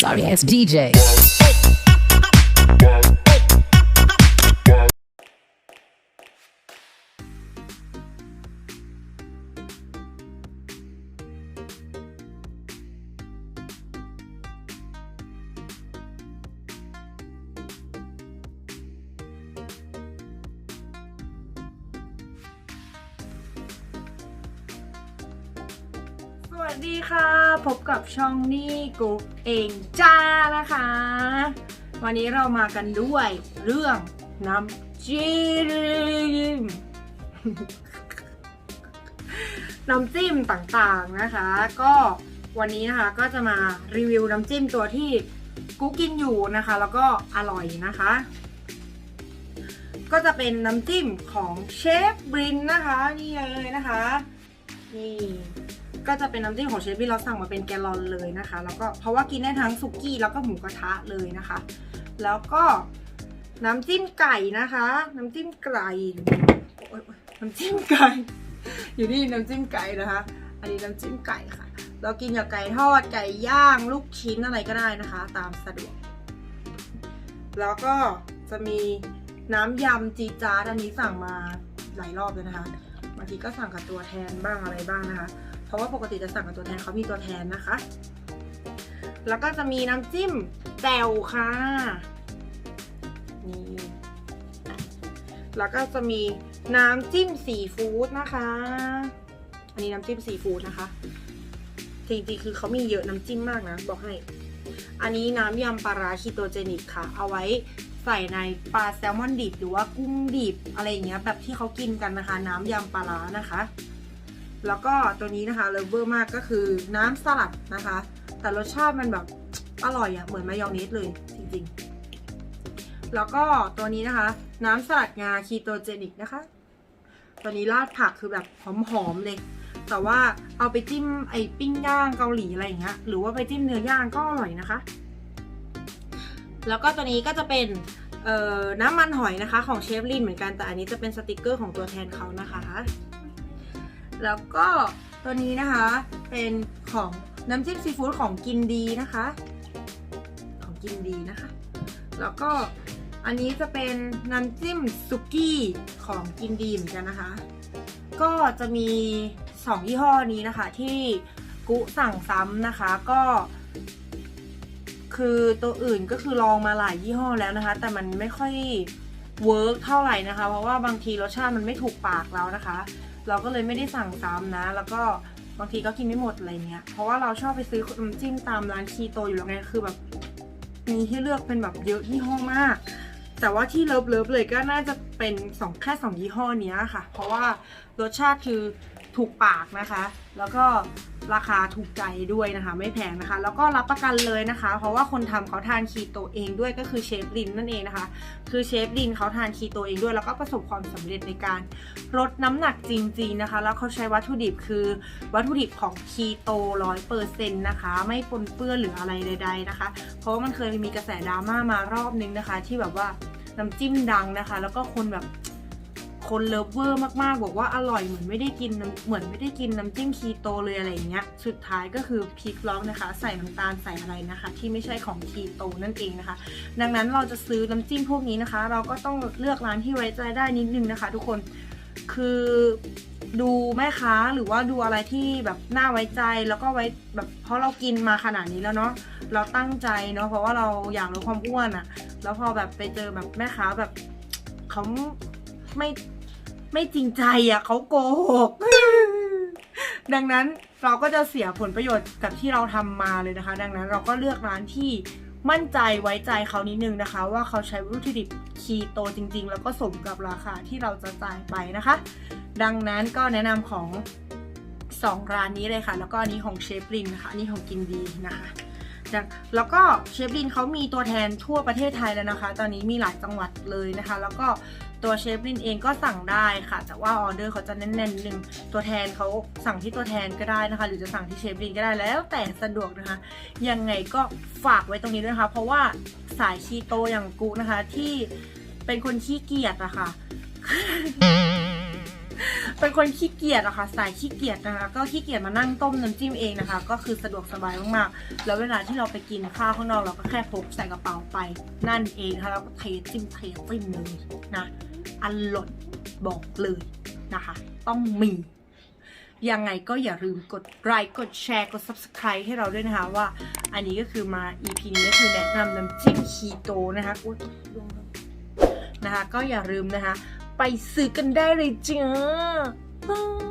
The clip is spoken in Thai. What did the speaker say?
Sorry ass DJ. วัสดีค่ะ พบกับช่องนี่กูเองจ้านะคะ วันนี้เรามากันด้วยเรื่องน้ำจิ้มน้ำจิ้มต่างๆนะคะ ก็วันนี้นะคะก็จะมารีวิวน้ำจิ้มตัวที่กูกินอยู่นะคะ แล้วก็อร่อยนะคะ ก็จะเป็นน้ำจิ้มของเชฟบรินนะคะนี่เลยนะคะนี่ ก็จะเป็นน้ำจิ้มของเชฟบี้เราสั่งมาเป็นแกลลอนเลยนะคะ แล้วก็เพราะว่ากินได้ทั้งสุกี้แล้วก็หมูกระทะเลยนะคะ แล้วก็น้ำจิ้มไก่นะคะ น้ำจิ้มไก่น้ำจิ้มไก่ อยู่นี่น้ำจิ้มไก่นะคะ อันนี้น้ำจิ้มไก่ค่ะ เรากินกับไก่ทอดไก่ย่างลูกชิ้นอะไรก็ได้นะคะ ตามสะดวก แล้วก็จะมีน้ำยำจีจาร์ดอันนี้สั่งมาหลายรอบเลยนะคะบางทีก็สั่งกับตัวแทนบ้างอะไรบ้างนะคะ เพราะว่าปกติจะสั่งกับตัวแทนเขามีตัวแทนนะคะ แล้วก็จะมีน้ำจิ้มแจ่วค่ะนี่แล้วก็จะมีน้ำจิ้มซีฟู้ดนะคะ อันนี้น้ำจิ้มซีฟู้ดนะคะ จริงๆ คือเขามีเยอะน้ำจิ้มมากนะ บอกให้ อันนี้น้ำยำปลาร้าคีโตเจนิกค่ะ เอาไว้ใส่ในปลาแซลมอนดิบหรือว่ากุ้งดิบอะไรอย่างเงี้ยแบบที่เขากินกันนะคะ น้ำยำปลาร้านะคะ แล้วก็ตัวนี้นะคะเลเวอร์มากก็คือน้ำสลัดนะคะ แต่รสชาติมันแบบอร่อยอะเหมือนมายองเนสเลยจริงๆ แล้วก็ตัวนี้นะคะ น้ำสลัดงาคีโตเจนิกนะคะ ตัวนี้ราดผักคือแบบหอมๆเลย แต่ว่าเอาไปจิ้มไอ้ปิ้งย่างเกาหลีอะไรอย่างเงี้ยหรือว่าไปจิ้มเนื้อย่างก็อร่อยนะคะ แล้วก็ตัวนี้ก็จะเป็นน้ำมันหอยนะคะของเชฟลินเหมือนกันแต่อันนี้จะเป็นสติกเกอร์ของตัวแทนเขานะคะ แล้วก็ตัวนี้นะคะเป็นของน้ำจิ้มซีฟู้ดของกินดีนะคะ ของกินดีนะคะ แล้วก็อันนี้จะเป็นน้ำจิ้มซุกี้ของกินดีเหมือนกันนะคะ ก็จะมีสองยี่ห้อนี้นะคะที่กุสั่งซ้ำนะคะก็คือตัวอื่นก็คือลองมาหลายยี่ห้อแล้วนะคะ แต่มันไม่ค่อยเวิร์กเท่าไหร่นะคะ เพราะว่าบางทีรสชาติมันไม่ถูกปากเรานะคะ เราก็เลยไม่ได้สั่งซ้ำนะ แล้วก็บางทีก็กินไม่หมดอะไรเงี้ย เพราะว่าเราชอบไปซื้อน้ำจิ้มตามร้านคีโตอยู่แล้วไง คือแบบมีให้เลือกเป็นแบบเยอะยี่ห้อมาก แต่ว่าที่เลิฟเลิฟเลยก็น่าจะเป็นสองแค่สองยี่ห้อนี้ค่ะ เพราะว่ารสชาติคือ ถูกปากนะคะ แล้วก็ราคาถูกใจด้วยนะคะ ไม่แพงนะคะ แล้วก็รับประกันเลยนะคะ เพราะว่าคนทำเขาทานคีโตเองด้วยก็คือเชฟลินนั่นเองนะคะ คือเชฟลินเขาทานคีโตเองด้วย แล้วก็ประสบความสำเร็จในการลดน้ำหนักจริง ๆนะคะ แล้วเขาใช้วัตถุดิบคือวัตถุดิบของคีโตร้อยเปอร์เซ็นต์นะคะ ไม่ปนเปื้อนหรืออะไรใด ๆนะคะ เพราะว่ามันเคยมีกระแสดราม่ามารอบนึงนะคะ ที่แบบว่าน้ำจิ้มดังนะคะ แล้วก็คนแบบ คนเลิฟเวอร์มากๆ บอกว่าอร่อยเหมือนไม่ได้กินเหมือนไม่ได้กินน้ำจิ้มคีโตเลยอะไรอย่างเงี้ย สุดท้ายก็คือพลิกล็อกนะคะ ใส่น้ำตาลใส่อะไรนะคะ ที่ไม่ใช่ของคีโตนั่นเองนะคะ ดังนั้นเราจะซื้อน้ำจิ้มพวกนี้นะคะ เราก็ต้องเลือกร้านที่ไว้ใจได้นิดนึงนะคะ ทุกคนคือดูแม่ค้าหรือว่าดูอะไรที่แบบน่าไว้ใจแล้วก็ไว้แบบเพราะเรากินมาขนาดนี้แล้วเนาะเราตั้งใจเนาะเพราะว่าเราอยากลดความอ้วนอะแล้วพอแบบไปเจอแบบแม่ค้าแบบเขาไม่ ไม่จริงใจอะเขาโกหก ดังนั้นเราก็จะเสียผลประโยชน์กับที่เราทำมาเลยนะคะ ดังนั้นเราก็เลือกร้านที่มั่นใจไว้ใจเขานิดนึงนะคะ ว่าเขาใช้วัตถุดิบคีโตจริง ๆ แล้วก็สมกับราคาที่เราจะจ่ายไปนะคะ ดังนั้นก็แนะนำของสองร้านนี้เลยค่ะ แล้วก็อันนี้ของเชฟลินนะคะอันนี้ของกินดีนะคะแล้วก็เชฟลินเขามีตัวแทนทั่วประเทศไทยแล้วนะคะ ตอนนี้มีหลายจังหวัดเลยนะคะ แล้วก็ ตัวเชฟลินเองก็สั่งได้ค่ะ แต่ว่าออเดอร์เขาจะแน่นๆนนึงตัวแทนเขาสั่งที่ตัวแทนก็ได้นะคะ หรือจะสั่งที่เชฟลินก็ได้แล้วแต่สะดวกนะคะ ยังไงก็ฝากไว้ตรงนี้ด้วยนะคะ เพราะว่าสายคีโตอย่างกูนะคะ ที่เป็นคนขี้เกียจอะค่ะเป็นคนขี้เกียจอะค่ะสายขี้เกียจนะคะก็ขี้เกียจมานั่งต้มน้ำจิ้มเองนะคะ ก็คือสะดวกสบายมากๆ แล้วเวลาที่เราไปกินข้าวข้างนอกเราก็แค่พกใส่กระเป๋าไป นั่นเองนะคะแล้วก็เทจิ้มเทจิ้มเลยนะ อร่นบอกเลยนะคะ ต้องมี ยังไงก็อย่าลืมกดไลค์กดแชร์กด subscribe ให้เราด้วยนะคะว่า อันนี้ก็คือมา EP นี้ก็คือแนะนำน้ำจิ้มคีโตนะคะอุ๊ยนะคะ ก็อย่าลืมนะคะ ไปซื้อกันได้เลยจ้า